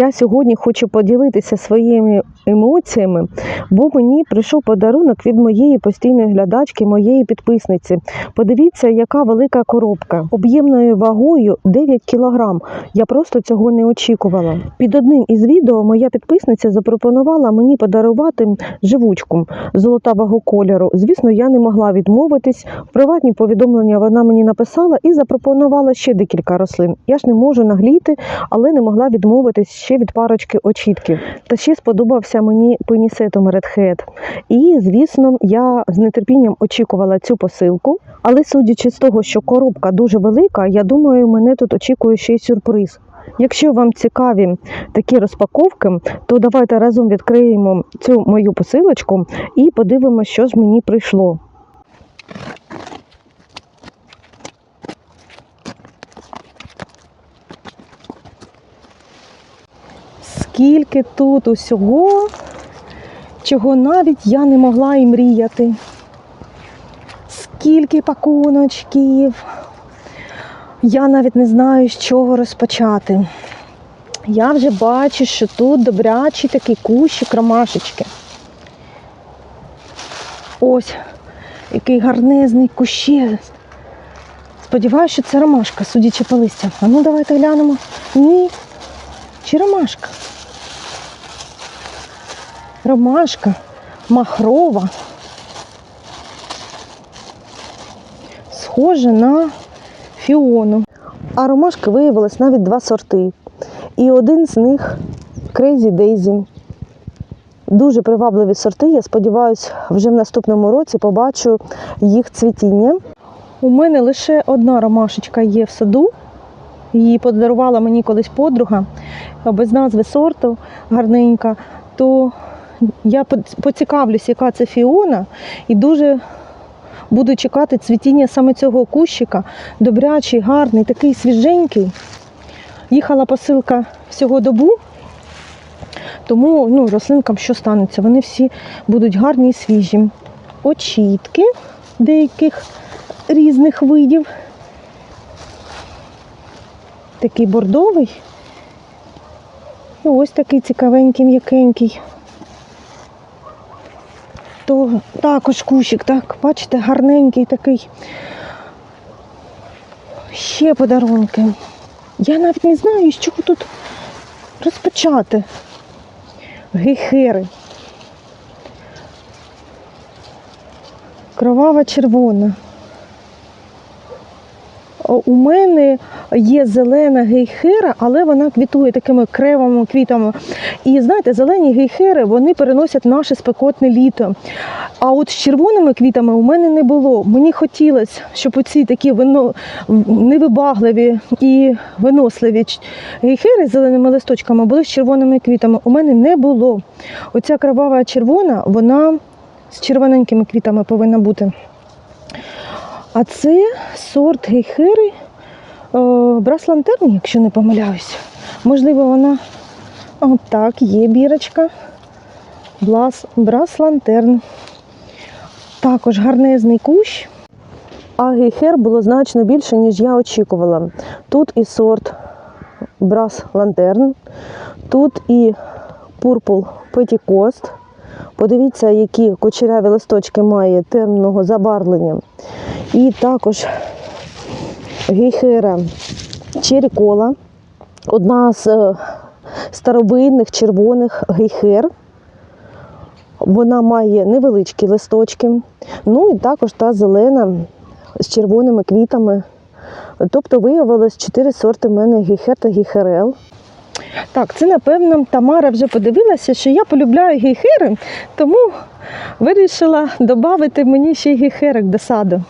Я сьогодні хочу поділитися своїми емоціями, бо мені прийшов подарунок від моєї постійної глядачки, моєї підписниці. Подивіться, яка велика коробка об'ємною вагою 9 кілограм. Я просто цього не очікувала. Під одним із відео моя підписниця запропонувала мені подарувати живучку золотавого кольору. Звісно, я не могла відмовитись. В приватні повідомлення вона мені написала і запропонувала ще декілька рослин. Я ж не можу нагліти, але не могла відмовитись ще від парочки очітків. Та ще сподобався мені пенісетом Red Hat. І, звісно, я з нетерпінням очікувала цю посилку. Але судячи з того, що коробка дуже велика, я думаю, мене тут очікує ще й сюрприз. Якщо вам цікаві такі розпаковки, то давайте разом відкриємо цю мою посилочку і подивимося, що ж мені прийшло. Скільки тут усього, чого навіть я не могла і мріяти. Скільки пакуночків. Я навіть не знаю, з чого розпочати. Я вже бачу, що тут добрячий такий кущик ромашечки. Ось, який гарнезний кущець. Сподіваюся, що це ромашка, судячи по листям. А ну давайте глянемо. Ні. Чи ромашка? Ромашка махрова. Схожа на фіону. А ромашки виявилось навіть два сорти. І один з них Crazy Daisy. Дуже привабливі сорти. Я сподіваюся, вже в наступному році побачу їх цвітіння. У мене лише одна ромашечка є в саду. Її подарувала мені колись подруга без назви сорту гарненька. То я поцікавлюсь, яка це фіона, і дуже буду чекати цвітіння саме цього кущика. Добрячий, гарний, такий свіженький. Їхала посилка всього добу, тому ну, рослинкам що станеться? Вони всі будуть гарні і свіжі. Очітки деяких різних видів. Такий бордовий. І ось такий цікавенький, м'якенький. То також кущик, так, бачите, гарненький такий. Ще подарунки. Я навіть не знаю, з чого тут розпочати. Гейхери. Кровава червона. У мене є зелена гейхера, але вона квітує такими кривими квітами. І знаєте, зелені гейхери вони переносять наше спекотне літо. А от з червоними квітами у мене не було. Мені хотілося, щоб оці такі вино... невибагливі і виносливі гейхери з зеленими листочками були з червоними квітами. У мене не було. Оця кровава червона, вона з червоненькими квітами повинна бути. А це сорт гейхери Браслантерн, якщо не помиляюсь. Можливо, вона так, є бірочка. Браслантерн. Також гарнезний кущ. А гейхер було значно більше, ніж я очікувала. Тут і сорт Брас Лантерн, тут і Purple Petticoat. Подивіться, які кучеряві листочки має темного забарвлення. І також гейхера черікола, одна з е, старовинних червоних гейхер. Вона має невеличкі листочки. Ну і також та зелена з червоними квітами. Тобто виявилось чотири сорти в мене гейхер та гейхерел. Так, це, напевно, Тамара вже подивилася, що я полюбляю гейхери, тому вирішила додати мені ще й гейхерик до саду.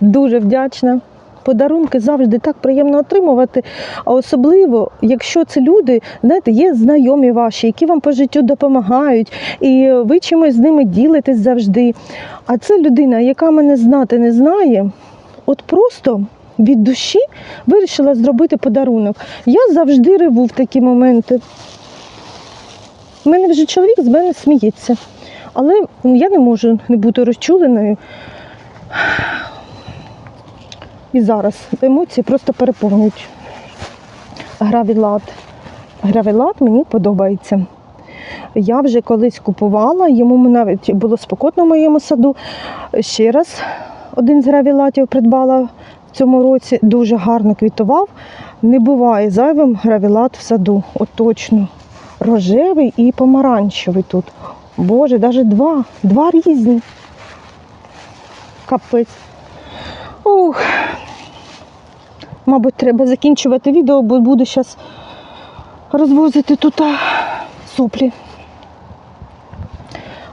Дуже вдячна. Подарунки завжди так приємно отримувати. А особливо, якщо це люди, знаєте, є знайомі ваші, які вам по життю допомагають, і ви чимось з ними ділитесь завжди. А це людина, яка мене знати не знає, от просто від душі вирішила зробити подарунок. Я завжди реву в такі моменти. У мене вже чоловік з мене сміється, але я не можу не бути розчуленою. І зараз емоції просто переповнюють. Гра від лад. Гравелат мені подобається. Я вже колись купувала, йому навіть було спекотно в моєму саду. Ще раз один з гравілатів придбала цьому році, дуже гарно квітував. Не буває зайвим гравілат в саду. От точно. Рожевий і помаранчевий тут. Боже, навіть два. Два різні. Капець. Ух. Мабуть, треба закінчувати відео, бо буду зараз розвозити тут а, соплі.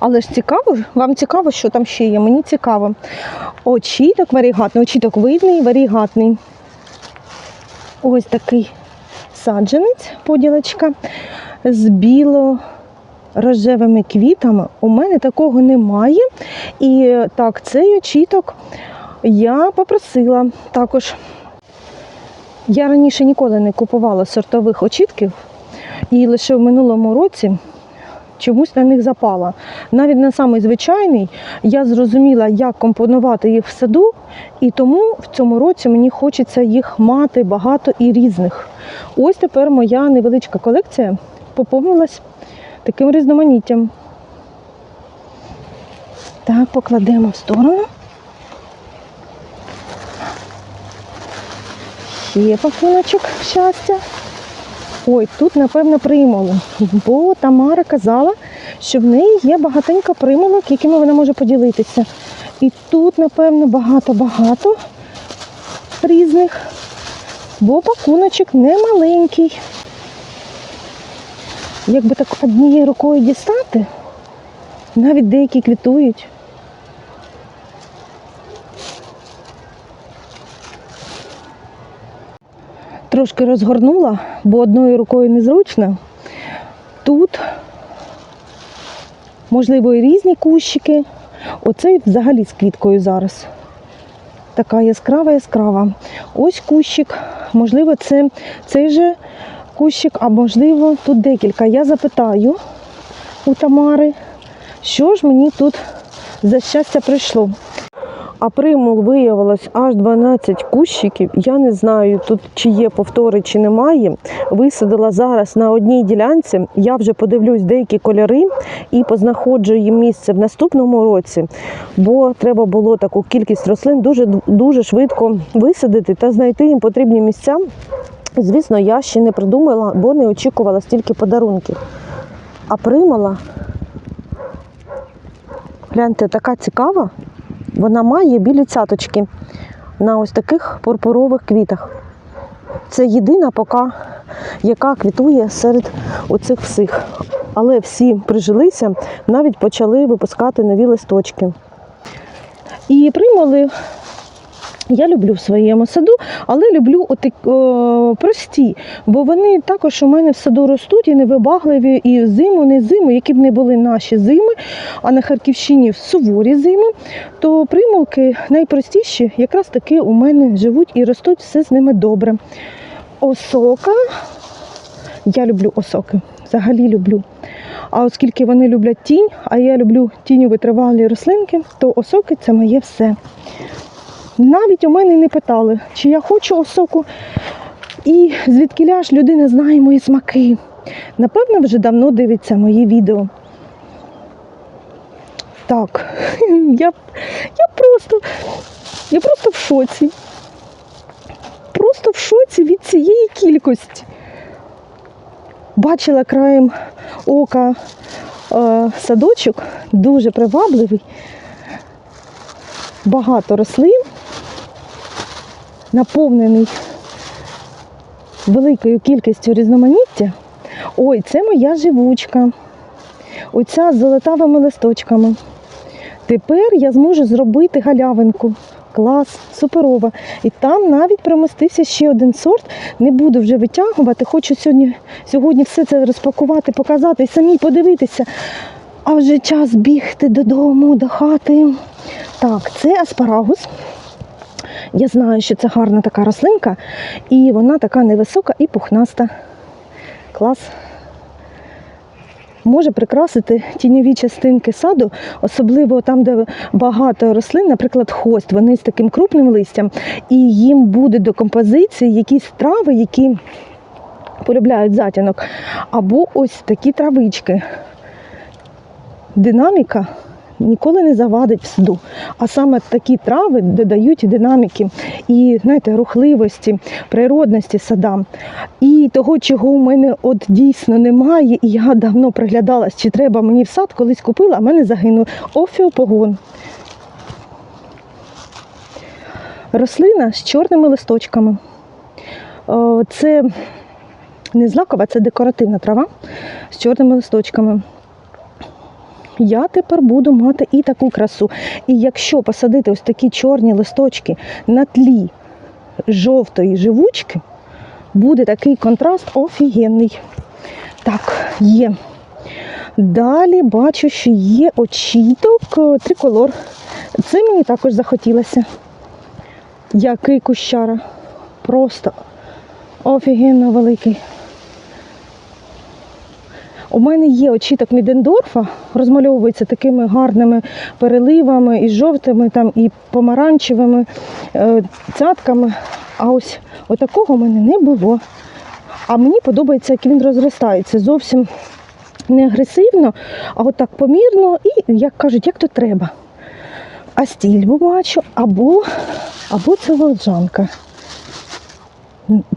Але ж цікаво, вам цікаво, що там ще є. Мені цікаво. Очіток варігатний, очіток видний, варігатний. Ось такий саджанець, поділочка з біло-рожевими квітами. У мене такого немає. І так, цей очіток я попросила також. Я раніше ніколи не купувала сортових очітків, і лише в минулому році чомусь на них запала. Навіть на самий звичайний я зрозуміла, як компонувати їх в саду, і тому в цьому році мені хочеться їх мати багато і різних. Ось тепер моя невеличка колекція поповнилась таким різноманіттям. Так, покладемо в сторону. Ще пакуночок щастя. Ой, тут, напевно, примули. Бо Тамара казала, що в неї є багатенько примулок, якими вона може поділитися. І тут, напевно, багато-багато різних, бо пакуночок не маленький. Якби так однією рукою дістати, навіть деякі квітують. Трошки розгорнула, бо одною рукою незручно. Тут, можливо, і різні кущики. Оцей взагалі з квіткою зараз. Така яскрава, яскрава. Ось кущик. Можливо, це цей же кущик, а можливо, тут декілька. Я запитаю у Тамари, що ж мені тут за щастя прийшло. А примул виявилось аж 12 кущиків. Я не знаю тут чи є повтори, чи немає. Висадила зараз на одній ділянці. Я вже подивлюсь деякі кольори і познаходжу їм місце в наступному році, бо треба було таку кількість рослин дуже дуже швидко висадити та знайти їм потрібні місця. Звісно, я ще не придумала, бо не очікувала стільки подарунків. А примала, гляньте, така цікава. Вона має білі цяточки на ось таких пурпурових квітах. Це єдина пока, яка квітує серед оцих всіх. Але всі прижилися, навіть почали випускати нові листочки. І примули я люблю в своєму саду, але люблю оти, о, прості, бо вони також у мене в саду ростуть і невибагливі, і зиму, не зиму, які б не були наші зими, а на Харківщині суворі зими, то примулки найпростіші якраз таки у мене живуть і ростуть все з ними добре. Осока, я люблю осоки, взагалі люблю. А оскільки вони люблять тінь, а я люблю тіню витривалі рослинки, то осоки це моє все. Навіть у мене не питали, чи я хочу осоку, і звідки ж людина знає мої смаки. Напевно, вже давно дивиться мої відео. Так, я, я просто, я просто в шоці. Просто в шоці від цієї кількості. Бачила краєм ока е, садочок, дуже привабливий, багато рослин наповнений великою кількістю різноманіття. Ой, це моя живучка. Оця з золотавими листочками. Тепер я зможу зробити галявинку. Клас, суперова. І там навіть примостився ще один сорт. Не буду вже витягувати. Хочу сьогодні, сьогодні все це розпакувати, показати і самі подивитися. А вже час бігти додому, до хати. Так, це аспарагус. Я знаю, що це гарна така рослинка, і вона така невисока і пухнаста. Клас. Може прикрасити тіньові частинки саду, особливо там, де багато рослин, наприклад, хост, вони з таким крупним листям, і їм буде до композиції якісь трави, які полюбляють затінок. Або ось такі травички. Динаміка ніколи не завадить в саду. А саме такі трави додають динаміки і знаєте, рухливості, природності садам. І того, чого у мене от дійсно немає, і я давно приглядалась, чи треба мені в сад, колись купила, а мене загинув офіопогон. Рослина з чорними листочками. Це не злакова, це декоративна трава з чорними листочками. Я тепер буду мати і таку красу. І якщо посадити ось такі чорні листочки на тлі жовтої живучки, буде такий контраст офігенний. Так, є. Далі бачу, що є очіток е, триколор. Це мені також захотілося. Який кущара. Просто офігенно великий. У мене є очіток Мідендорфа, розмальовується такими гарними переливами і жовтими, там, і помаранчевими е, цятками. А ось отакого в мене не було. А мені подобається, як він розростається. Зовсім не агресивно, а отак помірно і, як кажуть, як то треба. А стільбу бачу, або, або це волжанка.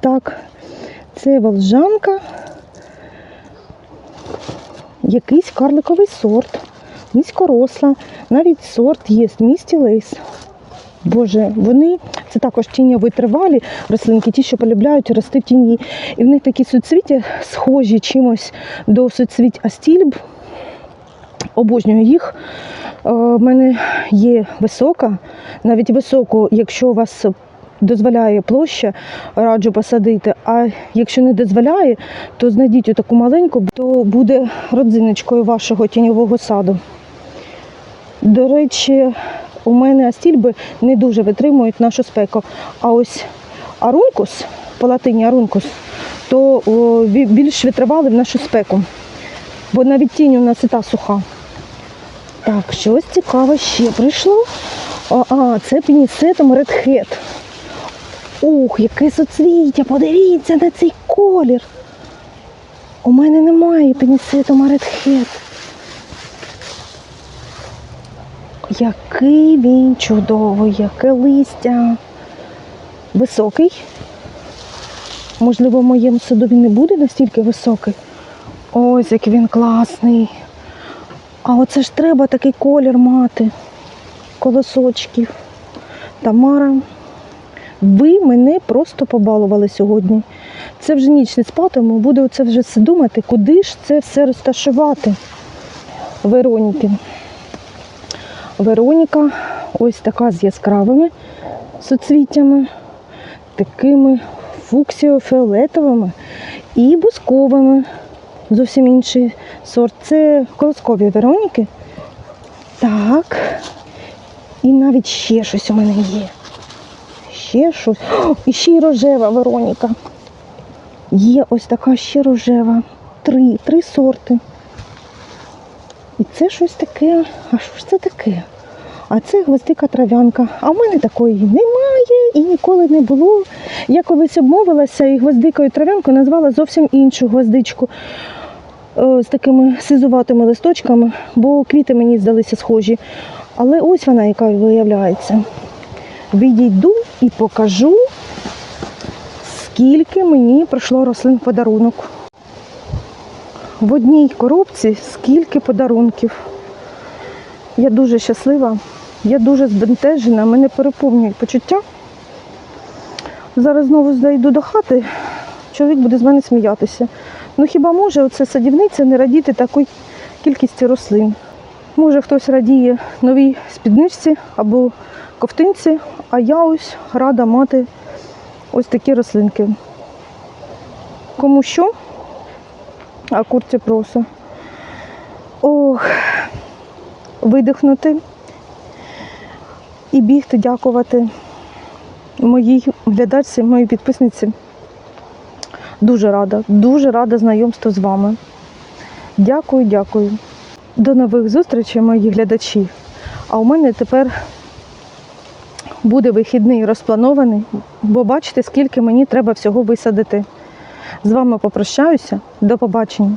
Так, це волжанка якийсь карликовий сорт, низькоросла, навіть сорт є місті лейс. Боже, вони це також тіньові тривалі рослинки, ті, що полюбляють рости в тіні. І в них такі суцвіття схожі чимось до суцвіть астільб. Обожнюю їх. У мене є висока, навіть високу, якщо у вас дозволяє площа, раджу посадити. А якщо не дозволяє, то знайдіть таку маленьку, то буде родзиночкою вашого тіньового саду. До речі, у мене астільби не дуже витримують нашу спеку. А ось арункус, по латині арункус, то більш витривали в нашу спеку. Бо навіть тінь у нас і та суха. Так, щось цікаве ще прийшло. А, а це пінісетом Red Hat. Ух, яке соцвіття! Подивіться на цей колір. У мене немає пінісетом Red Який він чудовий, яке листя. Високий. Можливо, в моєму саду він не буде настільки високий. Ось який він класний. А оце ж треба такий колір мати. Колосочків. Тамара, ви мене просто побалували сьогодні. Це вже ніч не спатиму, буду оце вже все думати, куди ж це все розташувати. Вероніки. Вероніка ось така з яскравими соцвіттями, такими фуксіофіолетовими і бусковими. Зовсім інший сорт. Це колоскові Вероніки. Так. І навіть ще щось у мене є. Ще щось. І ще й рожева Вероніка. Є ось така ще рожева. Три, три сорти. І це щось таке. А що ж це таке? А це гвоздика трав'янка. А в мене такої немає і ніколи не було. Я колись обмовилася і гвоздикою трав'янкою назвала зовсім іншу гвоздичку е, з такими сизуватими листочками, бо квіти мені здалися схожі. Але ось вона, яка виявляється. Відійду і покажу, скільки мені прийшло рослин в подарунок. В одній коробці скільки подарунків. Я дуже щаслива, я дуже збентежена, мене переповнюють почуття. Зараз знову зайду до хати, чоловік буде з мене сміятися. Ну хіба може оце садівниця не радіти такої кількості рослин? Може хтось радіє новій спідничці або ковтинці, а я ось рада мати ось такі рослинки. Кому що? А курці просо. Ох, видихнути і бігти, дякувати моїй глядачці, моїй підписниці. Дуже рада, дуже рада знайомству з вами. Дякую, дякую. До нових зустрічей, мої глядачі. А у мене тепер буде вихідний розпланований, бо бачите, скільки мені треба всього висадити. З вами попрощаюся. До побачення.